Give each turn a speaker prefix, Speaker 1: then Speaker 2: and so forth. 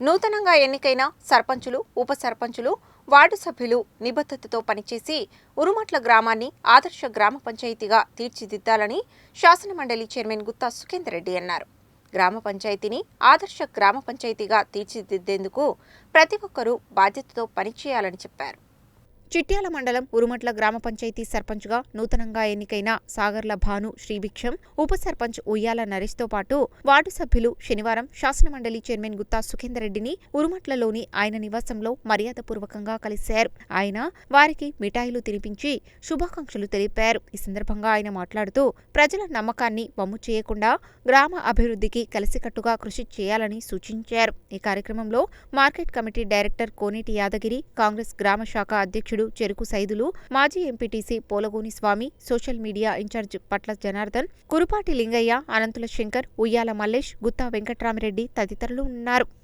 Speaker 1: నూతనంగా ఎన్నికైన సర్పంచులు ఉప సర్పంచులు వార్డు సభ్యులు నిబద్ధతతో పనిచేసి ఉరుమట్ల గ్రామాన్ని ఆదర్శ గ్రామ పంచాయతీగా తీర్చిదిద్దాలని శాసనమండలి చైర్మన్ గుత్తా సుఖేందర్ రెడ్డి అన్నారు. గ్రామ పంచాయతీని ఆదర్శ గ్రామ పంచాయతీగా తీర్చిదిద్దేందుకు ప్రతి ఒక్కరూ బాధ్యతతో పనిచేయాలని చెప్పారు. చిట్యాల మండలం ఉరుమట్ల గ్రామ పంచాయతీ సర్పంచ్గా నూతనంగా ఎన్నికైన సాగర్ల భాను శ్రీభిక్షం ఉప సర్పంచ్ ఉయ్యాల నరేష్తో పాటు వార్డు సభ్యులు శనివారం శాసనమండలి చైర్మన్ గుత్తా సుఖేందర్ రెడ్డిని ఉరుమట్లలోని ఆయన నివాసంలో మర్యాదపూర్వకంగా కలిశారు. ఆయన వారికి మిఠాయిలు తినిపించి శుభాకాంక్షలు తెలిపారు. ఈ సందర్భంగా ఆయన మాట్లాడుతూ ప్రజల నమ్మకాన్ని వమ్ము చేయకుండా గ్రామ అభివృద్ధికి కలిసికట్టుగా కృషి చేయాలని సూచించారు. ఈ కార్యక్రమంలో market committee director Koneti Yadagiri Congress గ్రామ శాఖ అధ్యక్షుడు అధ్యక్షుడు చెరుకు సైదులు మాజీ MPTC Polagoni Swamy social media in charge పట్ల జనార్దన్ కురుపాటి లింగయ్య అనంతుల శంకర్ ఉయ్యాల మల్లేష్ గుత్తా వెంకట్రామిరెడ్డి తదితరులు ఉన్నారు.